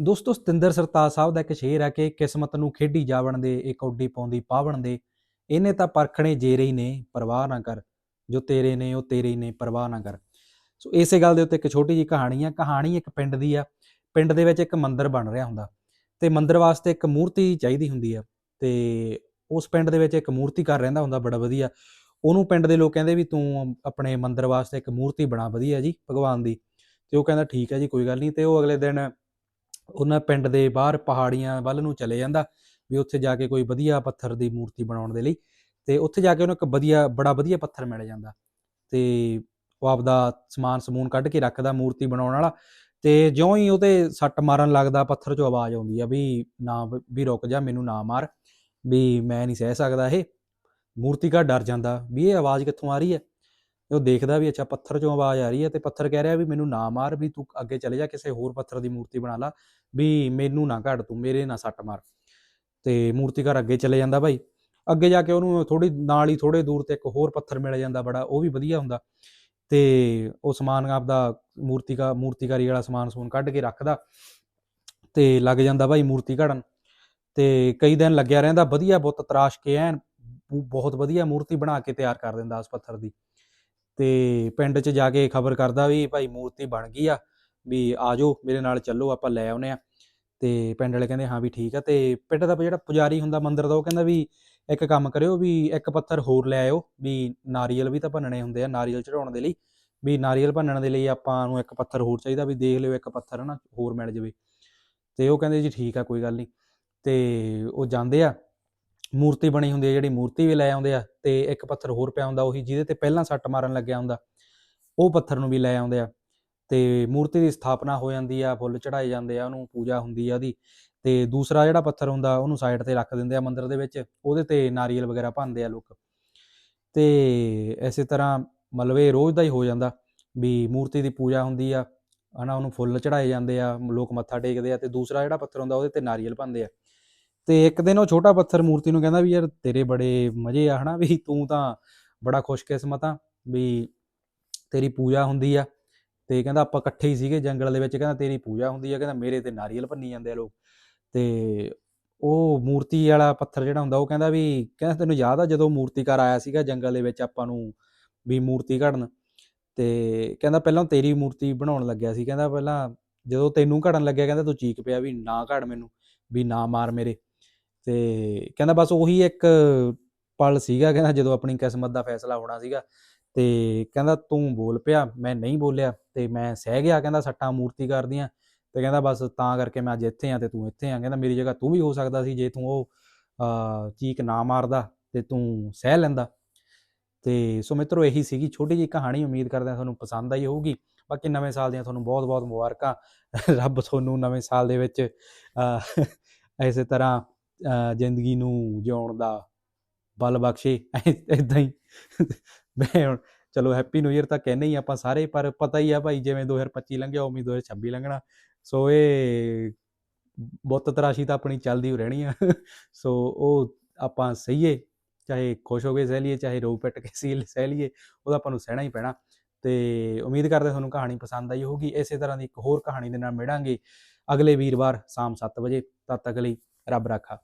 ਦੋਸਤੋ, ਸਤਿੰਦਰ ਸਰਤਾਜ ਸਾਹਿਬ ਦਾ ਇੱਕ ਸ਼ੇਰ ਹੈ ਕਿ ਕਿਸਮਤ ਨੂੰ ਖੇਡੀ ਜਾਵਣ ਦੇ, ਇਹ ਕੌਡੀ ਪਾਉਂਦੀ ਪਾਵਣ ਦੇ। ਇਹਨੇ ਤਾਂ ਪਰਖਣੇ ਜੇਰੇ ਹੀ ਨੇ, ਪਰਵਾਹ ਨਾ ਕਰ। ਜੋ ਤੇਰੇ ਨੇ, ਉਹ ਤੇਰੇ ਹੀ ਨੇ, ਪਰਵਾਹ ਨਾ ਕਰ। ਸੋ ਇਸੇ ਗੱਲ ਦੇ ਉੱਤੇ ਇੱਕ ਛੋਟੀ ਜੀ ਕਹਾਣੀ ਆ ਕਹਾਣੀ ਇੱਕ ਪਿੰਡ ਦੀ ਆ ਪਿੰਡ ਦੇ ਵਿੱਚ ਇੱਕ ਮੰਦਿਰ ਬਣ ਰਿਹਾ ਹੁੰਦਾ। ਤੇ ਮੰਦਿਰ ਵਾਸਤੇ ਇੱਕ ਮੂਰਤੀ ਚਾਹੀਦੀ ਹੁੰਦੀ ਆ ਤੇ ਉਸ ਪਿੰਡ ਦੇ ਵਿੱਚ ਇੱਕ ਮੂਰਤੀਕਾਰ ਰਹਿੰਦਾ ਹੁੰਦਾ, ਬੜਾ ਵਧੀਆ। ਉਹਨੂੰ ਪਿੰਡ ਦੇ ਲੋਕ ਕਹਿੰਦੇ ਵੀ ਤੂੰ ਆਪਣੇ ਮੰਦਿਰ ਵਾਸਤੇ ਇੱਕ ਮੂਰਤੀ ਬਣਾ, ਵਧੀਆ ਜੀ, ਭਗਵਾਨ ਦੀ। ਤੇ ਉਹ ਕਹਿੰਦਾ, ਠੀਕ ਹੈ ਜੀ, ਕੋਈ ਗੱਲ ਨਹੀਂ। ਤੇ ਉਹ ਅਗਲੇ ਦਿਨ ਉਹਨਾਂ ਪਿੰਡ ਦੇ ਬਾਹਰ ਪਹਾੜੀਆਂ ਵੱਲ ਨੂੰ ਚਲੇ ਜਾਂਦਾ ਵੀ ਉੱਥੇ ਜਾ ਕੇ ਕੋਈ ਵਧੀਆ ਪੱਥਰ ਦੀ ਮੂਰਤੀ ਬਣਾਉਣ ਦੇ ਲਈ ਤੇ ਉੱਥੇ ਜਾ ਕੇ ਉਹਨੂੰ ਇੱਕ ਵਧੀਆ, ਬੜਾ ਵਧੀਆ ਪੱਥਰ ਮਿਲ ਜਾਂਦਾ ਤੇ ਉਹ ਆਪਦਾ ਸਮਾਨ ਸਮੂਨ ਕੱਢ ਕੇ ਰੱਖਦਾ ਮੂਰਤੀ ਬਣਾਉਣ ਵਾਲਾ ਤੇ ਜਿਉਂ ਹੀ ਉਹਤੇ ਸੱਟ ਮਾਰਨ ਲੱਗਦਾ ਪੱਥਰ 'ਚੋਂ ਆਵਾਜ਼ ਆਉਂਦੀ ਆ ਵੀ ਨਾ ਵੀ ਰੁਕ ਜਾ, ਮੈਨੂੰ ਨਾ ਮਾਰ ਵੀ ਮੈਂ ਨਹੀਂ ਸਹਿ ਸਕਦਾ ਇਹ। ਮੂਰਤੀਕਾਰ ਡਰ ਜਾਂਦਾ ਵੀ ਇਹ ਆਵਾਜ਼ ਕਿੱਥੋਂ ਆ ਰਹੀ ਹੈ? ਉਹ ਦੇਖਦਾ ਵੀ ਅੱਛਾ ਪੱਥਰ 'ਚੋਂ ਆਵਾਜ਼ ਆ ਰਹੀ ਹੈ ਤੇ ਪੱਥਰ ਕਹਿ ਰਿਹਾ ਵੀ ਮੈਨੂੰ ਨਾ ਮਾਰ, ਵੀ ਤੂੰ ਅੱਗੇ ਚਲੇ ਜਾ, ਕਿਸੇ ਹੋਰ ਪੱਥਰ ਦੀ ਮੂਰਤੀ ਬਣਾ ਲਾ, ਵੀ ਮੈਨੂੰ ਨਾ ਘੜ ਤੂੰ ਮੇਰੇ ਨਾ ਸੱਟ ਮਾਰ। ਤੇ ਮੂਰਤੀਕਾਰ ਅੱਗੇ ਚਲੇ ਜਾਂਦਾ ਭਾਈ। ਅੱਗੇ ਜਾ ਕੇ ਉਹਨੂੰ ਥੋੜੀ ਨਾਲ ਹੀ ਥੋੜੇ ਦੂਰ ਤੇ ਇੱਕ ਹੋਰ ਪੱਥਰ ਮਿਲ ਜਾਂਦਾ ਬੜਾ, ਉਹ ਵੀ ਵਧੀਆ ਹੁੰਦਾ। ਤੇ ਉਹ ਸਮਾਨ ਆਪਦਾ ਮੂਰਤੀਕਾ, ਮੂਰਤੀਕਾਰੀ ਵਾਲਾ ਸਮਾਨ ਸਮੂਨ ਕੱਢ ਕੇ ਰੱਖਦਾ ਤੇ ਲੱਗ ਜਾਂਦਾ ਭਾਈ ਮੂਰਤੀ ਘੜਨ। ਤੇ ਕਈ ਦਿਨ ਲੱਗਿਆ ਰਹਿੰਦਾ, ਵਧੀਆ ਬੁੱਤ ਤਰਾਸ਼ ਕੇ ਐਨ, ਬਹੁਤ ਵਧੀਆ ਮੂਰਤੀ ਬਣਾ ਕੇ ਤਿਆਰ ਕਰ ਦਿੰਦਾ ਉਸ ਪੱਥਰ ਦੀ। ਤੇ ਪਿੰਡ 'ਚ ਜਾ ਕੇ ਖਬਰ ਕਰਦਾ ਵੀ ਭਾਈ ਮੂਰਤੀ ਬਣ ਗਈ ਆ, ਵੀ ਆਜੋ, ਮੇਰੇ ਨਾਲ ਚੱਲੋ, ਆਪਾਂ ਲੈ ਆਉਨੇ ਆ। ਤੇ ਪਿੰਡ ਵਾਲੇ ਕਹਿੰਦੇ, ਹਾਂ ਵੀ ਠੀਕ ਆ। ਤੇ ਪਿੰਡ ਦਾ ਜਿਹੜਾ ਪੁਜਾਰੀ ਹੁੰਦਾ ਮੰਦਿਰ ਦਾ, ਉਹ ਕਹਿੰਦਾ ਵੀ ਇੱਕ ਕੰਮ ਕਰਿਓ ਵੀ ਇੱਕ ਪੱਥਰ ਹੋਰ ਲੈ ਆਇਓ, ਵੀ ਨਾਰੀਅਲ ਵੀ ਤਾਂ ਭੰਨਣੇ ਹੁੰਦੇ ਆ ਨਾਰੀਅਲ ਚੜਾਉਣ ਦੇ ਲਈ, ਵੀ ਨਾਰੀਅਲ ਭੰਨਣ ਦੇ ਲਈ ਆਪਾਂ ਨੂੰ ਇੱਕ ਪੱਥਰ ਹੋਰ ਚਾਹੀਦਾ, ਵੀ ਦੇਖ ਲਿਓ ਇੱਕ ਪੱਥਰ ਨਾ ਹੋਰ ਮਿਲ ਜਾਵੇ। ਤੇ ਉਹ ਕਹਿੰਦੇ ਜੀ ਠੀਕ ਆ, ਕੋਈ ਗੱਲ ਨਹੀਂ। ਤੇ ਉਹ ਜਾਂਦੇ ਆ ਮੂਰਤੀ ਬਣੀ ਹੁੰਦੀ ਹੈ, ਜਿਹੜੀ ਮੂਰਤੀ ਵੀ ਲੈ ਆਉਂਦੇ ਆ ਤੇ ਇੱਕ ਪੱਥਰ ਹੋਰ ਪਿਆ ਹੁੰਦਾ, ਉਹੀ ਜਿਹਦੇ ਤੇ ਪਹਿਲਾਂ ਸੱਟ ਮਾਰਨ ਲੱਗਿਆ ਹੁੰਦਾ, ਉਹ ਪੱਥਰ ਨੂੰ ਵੀ ਲੈ ਆਉਂਦੇ ਆ ਤੇ ਮੂਰਤੀ ਦੀ ਸਥਾਪਨਾ ਹੋ ਜਾਂਦੀ ਆ, ਫੁੱਲ ਚੜਾਏ ਜਾਂਦੇ ਆ, ਉਹਨੂੰ ਪੂਜਾ ਹੁੰਦੀ ਆ ਉਹਦੀ ਤੇ ਦੂਸਰਾ ਜਿਹੜਾ ਪੱਥਰ ਹੁੰਦਾ, ਉਹਨੂੰ ਸਾਈਡ ਤੇ ਰੱਖ ਦਿੰਦੇ ਆ ਮੰਦਿਰ ਦੇ ਵਿੱਚ, ਉਹਦੇ ਤੇ ਨਾਰੀਅਲ ਵਗੈਰਾ ਭੰਨਦੇ ਆ ਲੋਕ ਤੇ ਇਸੇ ਤਰ੍ਹਾਂ ਮਤਲਬ ਇਹ ਰੋਜ਼ ਦਾ ਹੀ ਹੋ ਜਾਂਦਾ ਵੀ ਮੂਰਤੀ ਦੀ ਪੂਜਾ ਹੁੰਦੀ ਆ, ਹਨਾ, ਉਹਨੂੰ ਫੁੱਲ ਚੜਾਏ ਜਾਂਦੇ ਆ, ਲੋਕ ਮੱਥਾ ਟੇਕਦੇ ਆ ਤੇ ਦੂਸਰਾ ਜਿਹੜਾ ਪੱਥਰ ਹੁੰਦਾ, ਉਹਦੇ ਤੇ ਨਾਰੀਅਲ ਭੰਨਦੇ ਆ। ਤੇ ਇੱਕ ਦਿਨ ਉਹ ਛੋਟਾ ਪੱਥਰ ਮੂਰਤੀ ਨੂੰ ਕਹਿੰਦਾ ਵੀ ਯਾਰ ਤੇਰੇ ਬੜੇ ਮਜ਼ੇ ਆ ਹਨਾ ਵੀ ਤੂੰ ਤਾਂ ਬੜਾ ਖੁਸ਼ਕਿਸਮਤ ਆ ਵੀ ਤੇਰੀ ਪੂਜਾ ਹੁੰਦੀ ਆ। ਤੇ ਕਹਿੰਦਾ ਆਪਾਂ ਇਕੱਠੇ ਹੀ ਸੀਗੇ ਜੰਗਲ ਦੇ ਵਿੱਚ, ਕਹਿੰਦਾ ਤੇਰੀ ਪੂਜਾ ਹੁੰਦੀ ਆ, ਕਹਿੰਦਾ ਮੇਰੇ ਤੇ ਨਾਰੀਅਲ ਭੰਨੀ ਜਾਂਦੇ ਆ ਲੋਕ। ਤੇ ਉਹ ਮੂਰਤੀ ਵਾਲਾ ਪੱਥਰ ਜਿਹੜਾ ਹੁੰਦਾ ਉਹ ਕਹਿੰਦਾ ਵੀ, ਕਹਿੰਦਾ ਤੈਨੂੰ ਯਾਦ ਆ ਜਦੋਂ ਮੂਰਤੀਕਾਰ ਆਇਆ ਸੀਗਾ ਜੰਗਲ ਦੇ ਵਿੱਚ ਆਪਾਂ ਨੂੰ ਵੀ ਮੂਰਤੀ ਘੜਨ? ਤੇ ਕਹਿੰਦਾ ਪਹਿਲਾਂ ਤੇਰੀ ਮੂਰਤੀ ਬਣਾਉਣ ਲੱਗਿਆ ਸੀ, ਕਹਿੰਦਾ ਪਹਿਲਾਂ ਜਦੋਂ ਤੈਨੂੰ ਘੜਨ ਲੱਗਿਆ, ਕਹਿੰਦਾ ਤੂੰ ਚੀਕ ਪਿਆ ਵੀ ਨਾ ਘੜ ਮੈਨੂੰ, ਵੀ ਨਾ ਮਾਰ ਮੇਰੇ। ਤੇ ਕਹਿੰਦਾ ਬਸ ਉਹੀ ਇੱਕ ਪਲ ਸੀਗਾ ਕਹਿੰਦਾ ਜਦੋਂ ਆਪਣੀ ਕਿਸਮਤ ਦਾ ਫੈਸਲਾ ਹੋਣਾ ਸੀਗਾ ਤੇ ਕਹਿੰਦਾ ਤੂੰ ਬੋਲ ਪਿਆ ਮੈਂ ਨਹੀਂ ਬੋਲਿਆ ਤੇ ਮੈਂ ਸਹਿ ਗਿਆ ਕਹਿੰਦਾ ਸੱਟਾਂ ਮੂਰਤੀ ਕਰਦੀਆਂ ਤੇ ਕਹਿੰਦਾ ਬਸ ਤਾਂ ਕਰਕੇ ਮੈਂ ਅੱਜ ਇੱਥੇ ਆ ਤੇ ਤੂੰ ਇੱਥੇ ਆ ਕਹਿੰਦਾ ਮੇਰੀ ਜਗ੍ਹਾ ਤੂੰ ਵੀ ਹੋ ਸਕਦਾ ਸੀ ਜੇ ਤੂੰ ਉਹ ਅਹ, ਚੀਕ ਨਾ ਮਾਰਦਾ ਤੇ ਤੂੰ ਸਹਿ ਲੈਂਦਾ। ਤੇ ਸੋ ਮਿੱਤਰੋ ਇਹੀ ਸੀਗੀ ਛੋਟੀ ਜਿਹੀ ਕਹਾਣੀ ਉਮੀਦ ਕਰਦੇ ਹਾਂ ਤੁਹਾਨੂੰ ਪਸੰਦ ਆਈ ਹੋਊਗੀ। ਬਾਕੀ ਨਵੇਂ ਸਾਲ ਦੀਆਂ ਤੁਹਾਨੂੰ ਬਹੁਤ-ਬਹੁਤ ਮੁਬਾਰਕਾਂ। ਰੱਬ ਤੁਹਾਨੂੰ ਨਵੇਂ ਸਾਲ ਦੇ ਵਿੱਚ ਅਹ, ਇਸੇ ਤਰ੍ਹਾਂ ਜ਼ਿੰਦਗੀ ਨੂੰ ਜਿਉਣ ਦਾ ਬਲ ਬਖਸ਼ੇ ਇਦਾਂ ਹੀ। ਮੈਂ ਹੁਣ, ਚਲੋ ਹੈਪੀ ਨਿਊ ਇਅਰ ਤਾਂ ਕਹਿੰਦੇ ਹੀ ਆਪਾਂ ਸਾਰੇ, ਪਰ ਪਤਾ ਹੀ ਆ ਭਾਈ ਜਿਵੇਂ 2025 ਲੰਘਿਆ, ਉਵੇਂ ਹੀ 2026 ਲੰਘਣਾ। ਸੋ ਇਹ ਬੁੱਤ ਤਰਾਸ਼ੀ ਤਾਂ ਆਪਣੀ ਚੱਲਦੀ ਹੋ ਰਹਿਣੀ ਆ। ਸੋ ਉਹ ਆਪਾਂ ਸਹੀਏ, ਚਾਹੇ ਖੁਸ਼ ਹੋ ਕੇ ਸਹਿ ਲਈਏ, ਚਾਹੇ ਰੋ ਪਿੱਟ ਕੇ ਸੀ ਸਹਿ ਲਈਏ, ਉਹਦਾ ਆਪਾਂ ਨੂੰ ਸਹਿਣਾ ਹੀ ਪੈਣਾ। ਤੇ ਉਮੀਦ ਕਰਦੇ ਤੁਹਾਨੂੰ ਕਹਾਣੀ ਪਸੰਦ ਆਈ ਹੋਊਗੀ। ਇਸੇ ਤਰ੍ਹਾਂ ਦੀ ਇੱਕ ਹੋਰ ਕਹਾਣੀ ਦੇ ਨਾਲ ਮਿਲਾਂਗੇ ਅਗਲੇ ਵੀਰਵਾਰ ਸ਼ਾਮ 7 ਵਜੇ। ਤਦ ਤੱਕ ਲਈ ਰੱਬ ਰਾਖਾ